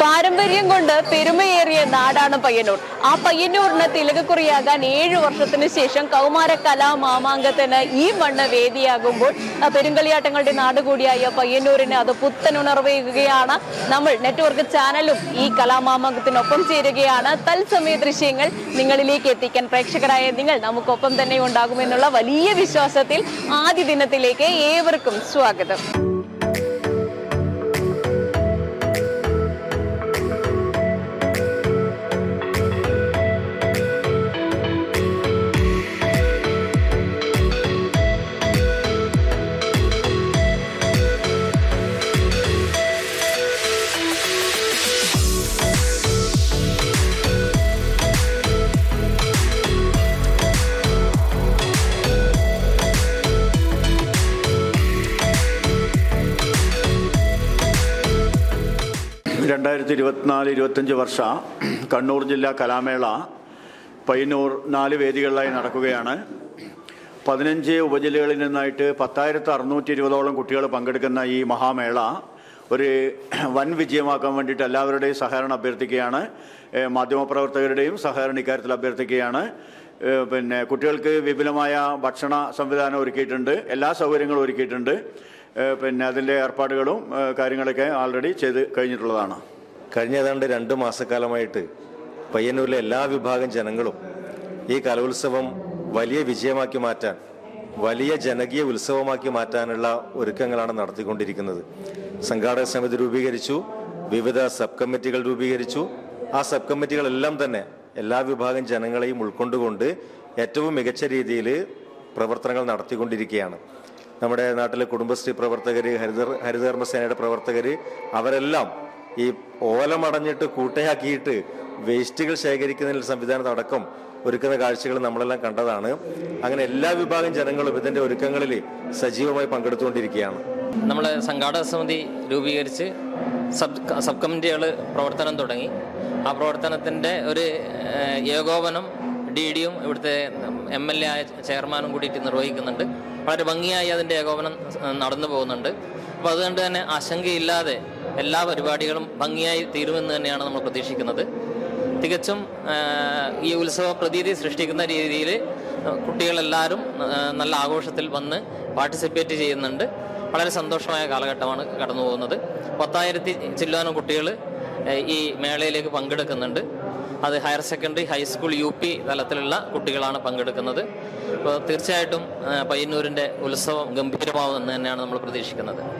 പാരമ്പര്യം കൊണ്ട് പെരുമയേറിയ നാടാണ് പയ്യന്നൂർ. ആ പയ്യന്നൂരിന് തിലകക്കുറിയാകാൻ ഏഴു വർഷത്തിന് ശേഷം കൗമാര കലാ മാമാങ്കത്തിന് ഈ മണ്ണ് വേദിയാകുമ്പോൾ പെരുങ്കളിയാട്ടങ്ങളുടെ നാട് കൂടിയായ പയ്യന്നൂരിന് അത് പുത്തനുണർവേകുകയാണ് നമ്മൾ നെറ്റ്വർക്ക് ചാനലും ഈ കലാമാമാങ്കത്തിനൊപ്പം ചേരുകയാണ്. തത്സമയ ദൃശ്യങ്ങൾ നിങ്ങളിലേക്ക് എത്തിക്കാൻ പ്രേക്ഷകരായ നിങ്ങൾ നമുക്കൊപ്പം തന്നെ ഉണ്ടാകുമെന്നുള്ള വലിയ വിശ്വാസത്തിൽ ആദ്യ ദിനത്തിലേക്ക് ഏവർക്കും സ്വാഗതം. രണ്ടായിരത്തി ഇരുപത്തിനാല് ഇരുപത്തഞ്ച് വർഷ കണ്ണൂർ ജില്ലാ കലാമേള പയ്യന്നൂർ നാല് വേദികളിലായി നടക്കുകയാണ്. പതിനഞ്ച് ഉപജില്ലകളിൽ നിന്നായിട്ട് പത്തായിരത്തി അറുന്നൂറ്റി ഇരുപതോളം കുട്ടികൾ പങ്കെടുക്കുന്ന ഈ മഹാമേള ഒരു വൻ വിജയമാക്കാൻ വേണ്ടിയിട്ട് എല്ലാവരുടെയും സഹകരണം അഭ്യർത്ഥിക്കുകയാണ്. മാധ്യമപ്രവർത്തകരുടെയും സഹകരണം ഇക്കാര്യത്തിൽ അഭ്യർത്ഥിക്കുകയാണ്. പിന്നെ കുട്ടികൾക്ക് വിപുലമായ ഭക്ഷണ സംവിധാനം ഒരുക്കിയിട്ടുണ്ട്. എല്ലാ സൗകര്യങ്ങളും ഒരുക്കിയിട്ടുണ്ട്. പിന്നെ അതിന്റെ ഏർപ്പാടുകളും കാര്യങ്ങളൊക്കെ ആൾറെഡി ചെയ്ത് കഴിഞ്ഞിട്ടുള്ളതാണ്. കഴിഞ്ഞ ഏതാണ്ട് രണ്ട് മാസക്കാലമായിട്ട് പയ്യന്നൂരിലെ എല്ലാ വിഭാഗം ജനങ്ങളും ഈ കലോത്സവം വലിയ വിജയമാക്കി മാറ്റാൻ വലിയ ജനകീയ ഉത്സവമാക്കി മാറ്റാനുള്ള ഒരുക്കങ്ങളാണ് നടത്തിക്കൊണ്ടിരിക്കുന്നത്. സംഘാടക സമിതി രൂപീകരിച്ചു വിവിധ സബ് കമ്മിറ്റികൾ രൂപീകരിച്ചു. ആ സബ് കമ്മിറ്റികളെല്ലാം തന്നെ എല്ലാ വിഭാഗം ജനങ്ങളെയും ഉൾക്കൊണ്ടുകൊണ്ട് ഏറ്റവും മികച്ച രീതിയിൽ പ്രവർത്തനങ്ങൾ നടത്തിക്കൊണ്ടിരിക്കുകയാണ്. നമ്മുടെ നാട്ടിലെ കുടുംബശ്രീ പ്രവർത്തകർ ഹരിത ഹരിതകർമ്മസേനയുടെ പ്രവർത്തകർ അവരെല്ലാം ഈ ഓലമടഞ്ഞിട്ട് കൂട്ടയാക്കിയിട്ട് വേസ്റ്റുകൾ ശേഖരിക്കുന്നതിൽ സംവിധാനത്തടക്കം ഒരുക്കുന്ന കാഴ്ചകൾ നമ്മളെല്ലാം കണ്ടതാണ്. അങ്ങനെ എല്ലാ വിഭാഗം ജനങ്ങളും ഇതിന്റെ ഒരുക്കങ്ങളിൽ സജീവമായി പങ്കെടുത്തുകൊണ്ടിരിക്കുകയാണ്. നമ്മൾ സംഘാടക സമിതി രൂപീകരിച്ച് സബ് സബ് കമ്മിറ്റികൾ പ്രവർത്തനം തുടങ്ങി. ആ പ്രവർത്തനത്തിന്റെ ഒരു ഏകോപനം ഡി ഡിയും ഇവിടുത്തെ എം എൽ എ ആയ ചെയർമാനും കൂടിയിട്ട് നിർവഹിക്കുന്നുണ്ട്. വളരെ ഭംഗിയായി അതിന്റെ ഏകോപനം നടന്നു പോകുന്നുണ്ട്. അപ്പോൾ അതുകൊണ്ട് തന്നെ ആശങ്കയില്ലാതെ എല്ലാ പരിപാടികളും ഭംഗിയായി തീരുമെന്ന് തന്നെയാണ് നമ്മൾ പ്രതീക്ഷിക്കുന്നത്. തികച്ചും ഈ ഉത്സവ പ്രതീതി സൃഷ്ടിക്കുന്ന രീതിയിൽ കുട്ടികളെല്ലാവരും നല്ല ആഘോഷത്തിൽ വന്ന് പാർട്ടിസിപ്പേറ്റ് ചെയ്യുന്നുണ്ട്. വളരെ സന്തോഷമായ കാലഘട്ടമാണ് കടന്നു പോകുന്നത്. പത്തായിരത്തി ചില്ലാനം കുട്ടികൾ ഈ മേളയിലേക്ക് പങ്കെടുക്കുന്നുണ്ട്. അത് higher secondary high school U P തലത്തിലുള്ള കുട്ടികളാണ് പങ്കെടുക്കുന്നത്. അപ്പോൾ തീർച്ചയായിട്ടും പയ്യന്നൂരിന്റെ ഉത്സവം ഗംഭീരമാവുമെന്ന് തന്നെയാണ് നമ്മൾ പ്രതീക്ഷിക്കുന്നത്.